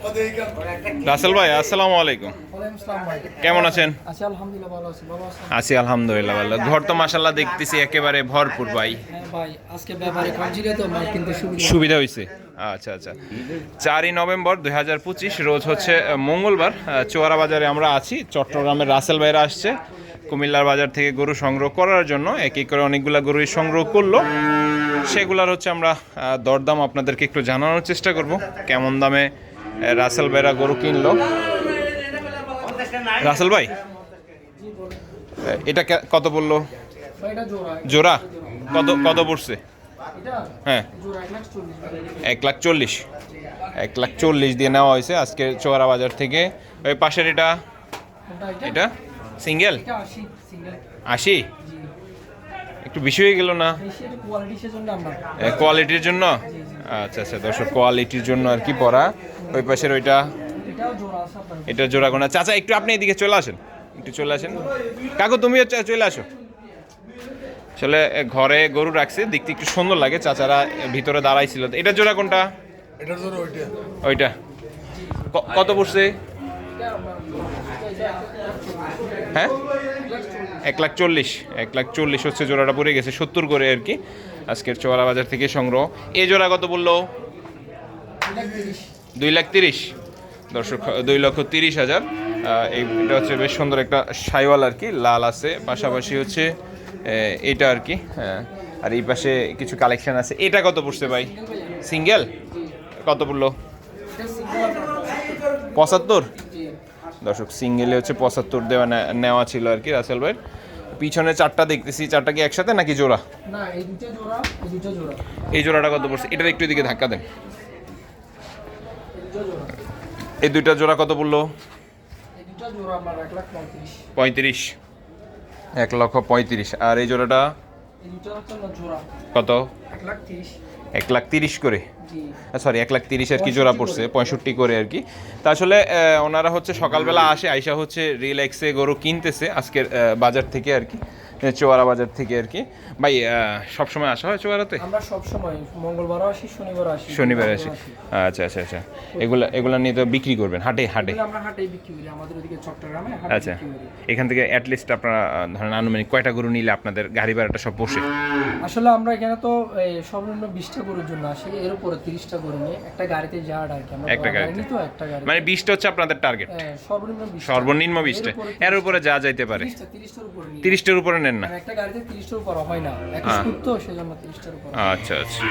রাসেল ভাই, আসসালামু আলাইকুম। কেমন আছেন? আছি আলহামদুলিল্লাহ ভালো। ঘর তো মাসাল্লাহ দেখতেছি একেবারে ভরপুর ভাই। সুবিধা হয়েছে আচ্ছা আচ্ছা। চারই নভেম্বর দুই হাজার পঁচিশ, রোজ হচ্ছে মঙ্গলবার চোয়ারা বাজারে আমরা আছি। চট্টগ্রামের রাসেল ভাইরা আসছে কুমিল্লার বাজার থেকে গরু সংগ্রহ করার জন্য। এক এক করে অনেকগুলা গরুই সংগ্রহ করল। সেগুলার হচ্ছে আমরা দরদাম আপনাদেরকে একটু জানানোর চেষ্টা করব। কেমন দামে রাসেল ভাইরা গরু কিনলো। রাসেল ভাই এটা কত বলল জোড়া। কত কত পড়ছে? হ্যাঁ। এক লাখ চল্লিশ। এক লাখ চল্লিশ। দিয়ে নেওয়া হয়েছে আজকে চোয়ারা বাজার থেকে। ওই পাশের এটা? এটা? সিঙ্গেল? আশি একটু বেশি হয়ে গেল না? কোয়ালিটির জন্য আচ্ছা আচ্ছা দর্শক কোয়ালিটির জন্য আর কি পরা ওই পাশের ওইটা? এটা জোড়া গোনা চাচা একটু আপনি এদিকে চলে আসেন। একটু চলে আসেন। কাকু তুমিও চলে আসো। আসলে এ, ঘরে গরু রাখছে দেখতে একটু সুন্দর লাগে। চাচারা ভিতরে দাঁড়াইছিল। এটা জোড়া কোনটা? এটার জন্য ওইটা। ওইটা। কত পড়ছে? হ্যাঁ? এক লাখ চল্লিশ এক লাখ চল্লিশ হচ্ছে জোড়াটা পড়ে গেছে সত্তর করে আর কি। আজকের চোয়ারা বাজার থেকে সংগ্রহ। এই জোড়া কত বলল? দুই লাখ তিরিশ। দর্শক দুই লক্ষ তিরিশ হাজার। আহ, এই এটা হচ্ছে বেশ সুন্দর একটা সাইওয়াল আর কি লাল আছে। পাশাপাশি হচ্ছে এটা আর কি হ্যাঁ আর এই পাশে কিছু কালেকশন আছে। এটা কত পড়ছে ভাই? সিঙ্গেল? কত পড়ল? পঁচাত্তর? দর্শক সিঙ্গেলে হচ্ছে পঁচাত্তর দেওয়া নে- নেওয়া ছিল আর কি রাসেল ভাইয়ের পিছনে চারটা দেখতেছি চারটা কি একসাথে নাকি জোড়া? না এই দুটো জোড়া এই দুটো জোড়া। এই জোড়াটা কত পড়ছে? এটার একটু এদিকে ধাক্কা দেন। এই দুইটা জোড়া কত পড়ল? পঁয়ত্রিশ। এক লক্ষ পঁয়ত্রিশ। আর এই জোড়াটা? কত? এক লাখ তিরিশ করে। সরি এক লাখ তিরিশ আর কি জোড়া পড়ছে পঁয়ষট্টি করে আর কি। তা আসলে ওনারা হচ্ছে সকালবেলা আসে আইসা হচ্ছে রিল্যাক্সে গরু কিনতেছে আজকের বাজার থেকে আর কি চোয়ারা বাজার থেকে আর কি। ভাই সবসময় আসা হয় চোয়ারাতে? আমরা সব সময় মঙ্গলবারও আসি শনিবারও আসি শনিবার আসি। আচ্ছা আচ্ছা আচ্ছা। এগুলা এগুলা নিয়ে তো বিক্রি করবেন হাটে হাটে। আমরা হাটেই বিক্রি করি আমাদের ওদিকে চট্টগ্রামে হাটে আচ্ছা। এখান থেকে অ্যাট লিস্ট আপনারা ধরেন আনুমানিক কয়টা গরু নিলে আপনাদের গাড়ি ভাড়াটা সব বসে? আসলে আমরা এখানে তো সর্বনিম্ন বিশটা গরুর জন্য আসি এর উপরে তিরিশটা নিয়ে একটা গাড়িতে যাওয়ার আর কি। একটা গাড়িতে। গাড়ি তো একটা গাড়ি মানে বিশটা হচ্ছে আপনাদের টার্গেট হ্যাঁ, সর্বনিম্ন সর্বনিম্ন বিশটা। এর উপরে যা যাইতে পারে। তিরিশটার উপরে নেন না। একটা গাড়িতে তিরিশটার উপর হয় না। এক স্কুট তো সেজন্য তিরিশটার উপর। আচ্ছা আচ্ছা।